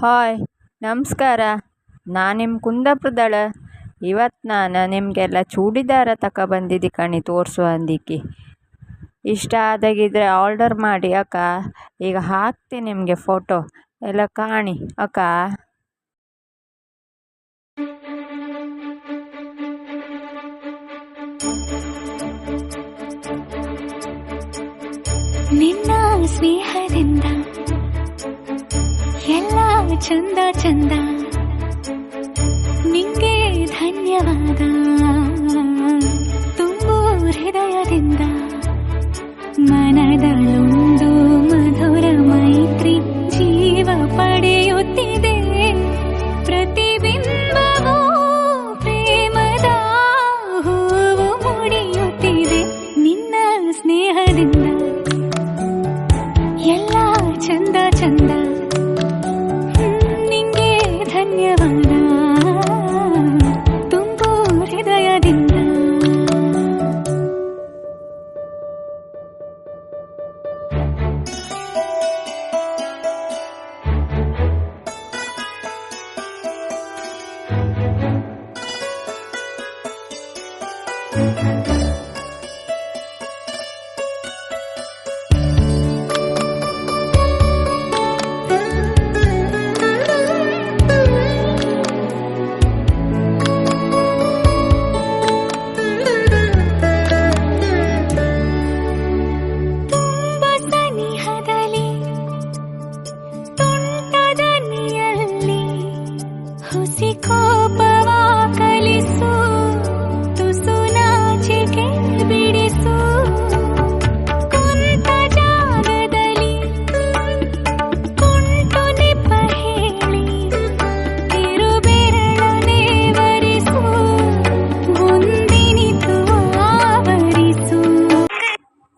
Hi, ನಮಸ್ಕಾರ. ನಾನು ನಿಮ್ಮ ಕುಂದಾಪುರದಳ ಇವತ್ತು ನಾನು ನಿಮಗೆಲ್ಲ ಚೂಡಿದಾರ ತಗೊಬಂದಿದ್ದೆ ಕಣಿ ತೋರಿಸುವ ಅಂದಿಕ್ಕಿ. ಇಷ್ಟ ಆದಾಗಿದ್ದರೆ ಆರ್ಡರ್ ಮಾಡಿ, ಅಕ್ಕ. ಈಗ ಹಾಕ್ತೀನಿ ನಿಮಗೆ ಫೋಟೋ. ಎಲ್ಲ ಕಾಣಿ, ಅಕ್ಕ. ನಿನ್ನ ಸ್ನೇಹದಿಂದ ಎಲ್ಲ ಚಂದ ಚಂದ. ನಿಂಗೆ ಧನ್ಯವಾದ. ತುಂಬು ಹೃದಯದಿಂದ ಮನದಲ್ಲೊಂದು ಮಧುರ ಮೈತ್ರಿ ಜೀವ ಪಡೆಯುತ್ತಿದೆ. ಪ್ರತಿಬಿಂಬವೂ ಪ್ರೇಮದ ಹೂವು ಮುಡಿಯುತ್ತಿದೆ. ನಿನ್ನ ಸ್ನೇಹದಿಂದ ಎಲ್ಲ ಚಂದ ಚಂದ. ತುಂಬ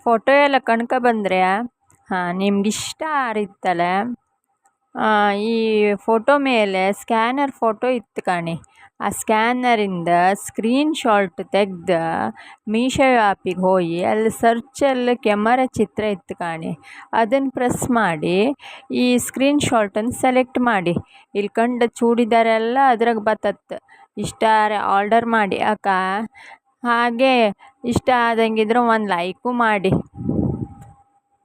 ಫೋಟೋ ಎಲ್ಲ ಕಣ್ಕ ಬಂದ್ರೆ, ಹಾಂ ನಿಮ್ಗೆ ಇಷ್ಟ ಆರಿತ್ತಲ್ಲ ಈ ಫೋಟೋ ಮೇಲೆ ಸ್ಕ್ಯಾನರ್ ಫೋಟೋ ಇತ್ತು ಕಣೆ. ಆ ಸ್ಕ್ಯಾನರಿಂದ ಸ್ಕ್ರೀನ್ ಶಾಟ್ ತೆಗ್ದು ಮೀಶೋ ಆ್ಯಪಿಗೆ ಹೋಗಿ ಅಲ್ಲಿ ಸರ್ಚಲ್ಲಿ ಕೆಮರ ಚಿತ್ರ ಇತ್ತು ಕಾಣಿ. ಅದನ್ನು ಪ್ರೆಸ್ ಮಾಡಿ, ಈ ಸ್ಕ್ರೀನ್ ಶಾಟನ್ನು ಸೆಲೆಕ್ಟ್ ಮಾಡಿ. ಇಲ್ಲಿ ಕಂಡ ಚೂಡಿದಾರೆಲ್ಲ ಅದ್ರಾಗ ಬತ್ತತ್ತು ಇಷ್ಟಾರೆ ಆರ್ಡರ್ ಮಾಡಿ. ಅಕ್ಕ ಹಾಗೆ ಇಷ್ಟ ಆದಂಗಿದ್ರೆ ಒಂದು ಲೈಕು ಮಾಡಿ.